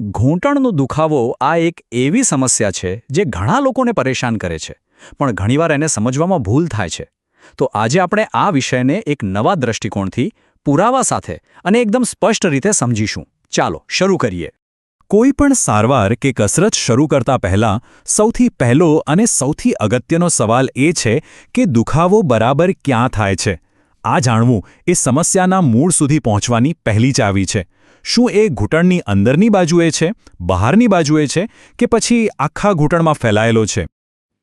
ઘૂંટણનો દુખાવો આ એક એવી સમસ્યા છે જે ઘણા લોકોને પરેશાન કરે છે, પણ ઘણીવાર એને સમજવામાં ભૂલ થાય છે. તો આજે આપણે આ વિષયને એક નવા દ્રષ્ટિકોણથી પુરાવા સાથે અને એકદમ સ્પષ્ટ રીતે સમજીશું. ચાલો, શરૂ કરીએ. કોઈ પણ સારવાર કે કસરત શરૂ કરતા પહેલા સૌથી પહેલો અને સૌથી અગત્યનો સવાલ એ છે કે દુખાવો બરાબર ક્યાં થાય છે? આ જાણવું એ સમસ્યાના મૂળ સુધી પહોંચવાની પહેલી ચાવી છે. શું એ ઘૂંટણની અંદરની બાજુએ છે, બહારની બાજુએ છે કે પછી આખા ઘૂંટણમાં ફેલાયેલો છે?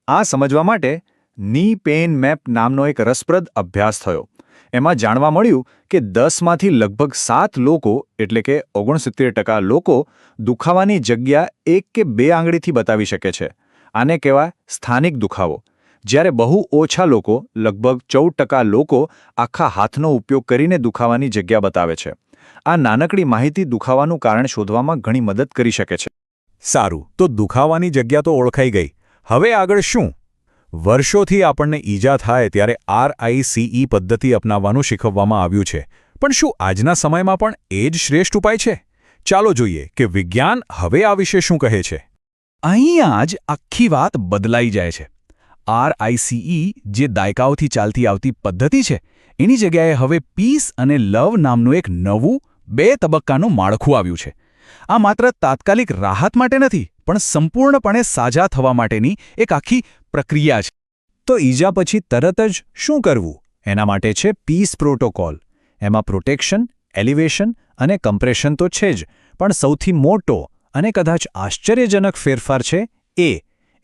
આ સમજવા માટે ની પેન મેપ નામનો એક રસપ્રદ અભ્યાસ થયો. એમાં જાણવા મળ્યું કે દસમાંથી લગભગ સાત લોકો, એટલે કે ઓગણસિત્તેર ટકા લોકો, દુખાવાની જગ્યા એક કે બે આંગળીથી બતાવી શકે છે. આને કહેવાય સ્થાનિક દુખાવો. જ્યારે બહુ ઓછા લોકો, લગભગ ચૌદ ટકા લોકો આખા હાથનો ઉપયોગ કરીને દુખાવાની જગ્યા બતાવે છે. આ નાનકડી માહિતી દુખાવાનું કારણ શોધવામાં ઘણી મદદ કરી શકે છે. સારું તો દુખાવાની જગ્યા તો ઓળખાઈ ગઈ. હવે આગળ શું? વર્ષોથી આપણને ઈજા થાય ત્યારે આરઆઈસીઈ પદ્ધતિ અપનાવવાનું શીખવવામાં આવ્યું છે. પણ શું આજના સમયમાં પણ એ જ શ્રેષ્ઠ ઉપાય છે? ચાલો જોઈએ કે વિજ્ઞાન હવે આ વિશે શું કહે છે. અહીંયા જ આખી વાત બદલાઈ જાય છે. આરઆઈસીઈ જે દાયકાઓથી ચાલતી આવતી પદ્ધતિ છે એની જગ્યાએ હવે પીસ અને લવ નામનું એક નવું બે તબક્કાનું માળખું આવ્યું છે. આ માત્ર તાત્કાલિક રાહત માટે નથી, પણ સંપૂર્ણપણે સાજા થવા માટેની એક આખી પ્રક્રિયા છે. તો ઈજા પછી તરત જ શું કરવું? એના માટે છે પીસ પ્રોટોકોલ. એમાં પ્રોટેક્શન, એલિવેશન અને કમ્પ્રેશન તો છે જ, પણ સૌથી મોટો અને કદાચ આશ્ચર્યજનક ફેરફાર છે એ,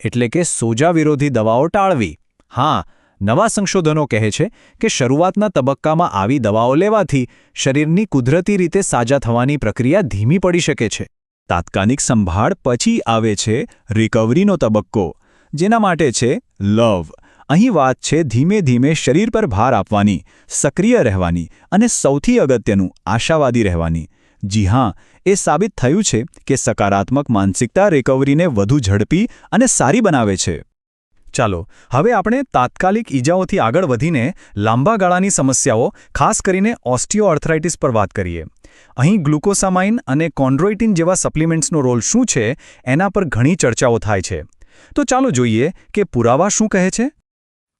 એટલે કે સોજા વિરોધી દવાઓ ટાળવી. હા નવા સંશોધનો કહે છે કે શરૂઆતના તબક્કામાં આવી દવાઓ લેવાથી શરીરની કુદરતી રીતે સાજા થવાની પ્રક્રિયા ધીમી પડી શકે છે. તાત્કાલિક સંભાળ પછી આવે છે રિકવરીનો તબક્કો, જેના માટે છે લવ. અહીં વાત છે ધીમે ધીમે શરીર પર ભાર આપવાની, સક્રિય રહેવાની અને સૌથી અગત્યનું, આશાવાદી રહેવાની. જી હા, એ સાબિત થયું છે કે સકારાત્મક માનસિકતા રિકવરીને વધુ ઝડપી અને સારી બનાવે છે. ચાલો, હવે આપણે તાત્કાલિક ઈજાઓથી આગળ વધીને લાંબા ગાળાની સમસ્યાઓ, ખાસ કરીને ઓસ્ટિયોઆર્થરાઇટિસ પર વાત કરીએ. અહીં ગ્લુકોસામાઇન અને કોન્ડ્રોઇટિન જેવા સપ્લિમેન્ટ્સનો રોલ શું છે, એના પર ઘણી ચર્ચાઓ થાય છે. તો ચાલો જોઈએ કે પુરાવા શું કહે છે?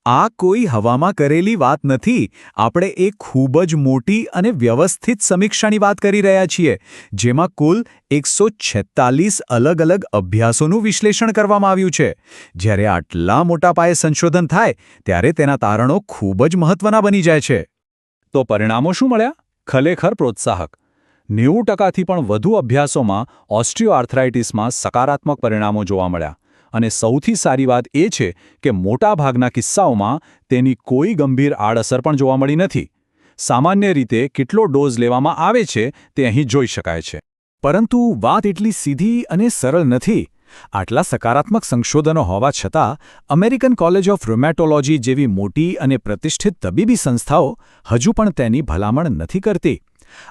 આ કોઈ હવામાં કરેલી વાત નથી. આપણે એક ખૂબ જ મોટી અને વ્યવસ્થિત સમીક્ષાની વાત કરી રહ્યા છીએ, જેમાં કુલ એકસો અલગ અલગ અભ્યાસોનું વિશ્લેષણ કરવામાં આવ્યું છે. જ્યારે આટલા મોટા પાયે સંશોધન થાય, ત્યારે તેના તારણો ખૂબ જ મહત્વના બની જાય છે. તો પરિણામો શું મળ્યા? ખરેખર પ્રોત્સાહક. નેવું ટકાથી પણ વધુ અભ્યાસોમાં ઓસ્ટિયોઆર્થરાઇટિસમાં સકારાત્મક પરિણામો જોવા મળ્યા. અને સૌથી સારી વાત એ છે કે મોટાભાગના કિસ્સાઓમાં તેની કોઈ ગંભીર આડઅસર પણ જોવા મળી નથી. સામાન્ય રીતે કેટલો ડોઝ લેવામાં આવે છે તે અહીં જોઈ શકાય છે. પરંતુ વાત એટલી સીધી અને સરળ નથી. આટલા સકારાત્મક સંશોધનો હોવા છતાં, અમેરિકન કોલેજ ઓફ રોમેટોલોજી જેવી મોટી અને પ્રતિષ્ઠિત તબીબી સંસ્થાઓ હજુ પણ તેની ભલામણ નથી કરતી.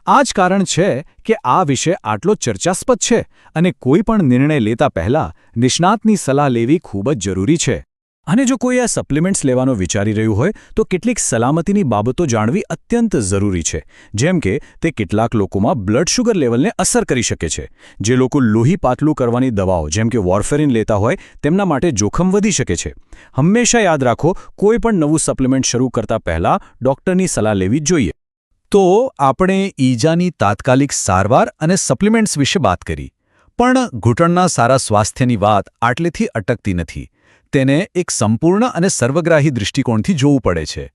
આ જ કારણ છે કે આ વિષય આટલો ચર્ચાસ્પદ છે અને કોઈ પણ નિર્ણય લેતા પહેલા નિષ્ણાતની સલાહ લેવી ખૂબ જ જરૂરી છે. અને જો કોઈ આ સપ્લિમેન્ટ્સ લેવાનો વિચારી રહ્યું હોય, તો કેટલીક સલામતીની બાબતો જાણવી અત્યંત જરૂરી છે, જેમ કે તે કેટલાક લોકોમાં બ્લડ શુગર લેવલને અસર કરી શકે છે. જે લોકો લોહી પાતળું કરવાની દવાઓ, જેમ કે વોર્ફેરિન લેતા હોય, તેમના માટે જોખમ વધી શકે છે. હંમેશા યાદ રાખો, કોઈ પણ નવું સપ્લિમેન્ટ શરૂ કરતા પહેલા ડોક્ટરની સલાહ લેવી જોઈએ. તો આપણે ઈજાની તાત્કાલિક સારવાર અને સપ્લિમેન્ટ્સ વિશે વાત કરી. પણ ઘૂંટણના સારા સ્વાસ્થ્યની વાત આટલેથી અટકતી નથી. તેને એક સંપૂર્ણ અને સર્વગ્રાહી દૃષ્ટિકોણથી જોવું પડે છે.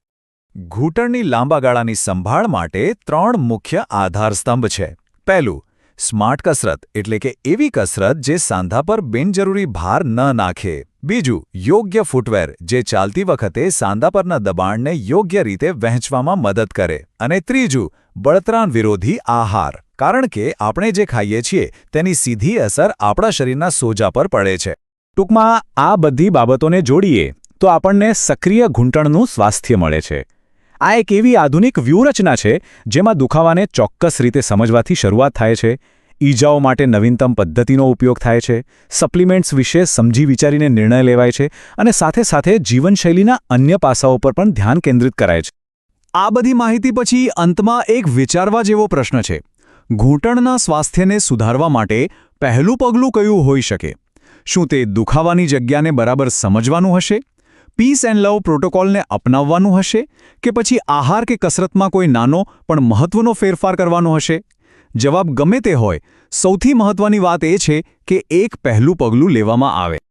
ઘૂંટણની લાંબા ગાળાની સંભાળ માટે ત્રણ મુખ્ય આધારસ્તંભ છે. પહેલું, સ્માર્ટ કસરત, એટલે કે એવી કસરત જે સાંધા પર બિનજરૂરી ભાર ન નાખે. બીજું, યોગ્ય ફૂટવેર જે ચાલતી વખતે સાંદા પરના દબાણને યોગ્ય રીતે વહેંચવામાં મદદ કરે. અને ત્રીજું બળતરાન વિરોધી આહાર. કારણ કે આપણે જે ખાઈએ છીએ, તેની સીધી અસર આપણા શરીરના સોજા પર પડે છે. ટૂંકમાં, આ બધી બાબતોને જોડીએ, તો આપણને સક્રિય ઘૂંટણનું સ્વાસ્થ્ય મળે છે. આ એક એવી આધુનિક વ્યૂહરચના છે, જેમાં દુખાવાને ચોક્કસ રીતે સમજવાથી શરૂઆત થાય છે. ઈજાઓ માટે નવીનતમ પદ્ધતિનો ઉપયોગ થાય છે, સપ્લિમેન્ટ્સ વિશે સમજી વિચારીને નિર્ણય લેવાય છે અને સાથે સાથે જીવનશૈલીના અન્ય પાસાઓ પર પણ ધ્યાન કેન્દ્રિત કરાય છે. આ બધી માહિતી પછી અંતમાં એક વિચારવા જેવો પ્રશ્ન છે. ઘૂંટણના સ્વાસ્થ્યને સુધારવા માટે પહેલું પગલું કયું હોઈ શકે? શું તે દુખાવાની જગ્યાને બરાબર સમજવાનું હશે? પીસ એન્ડ લવ પ્રોટોકોલને અપનાવવાનું હશે? કે પછી આહાર કે કસરતમાં કોઈ નાનો પણ મહત્વનો ફેરફાર કરવાનો હશે? જવાબ ગમે તે હોય, સૌથી મહત્વની વાત એ છે કે એક પહેલું પગલું લેવામાં આવે.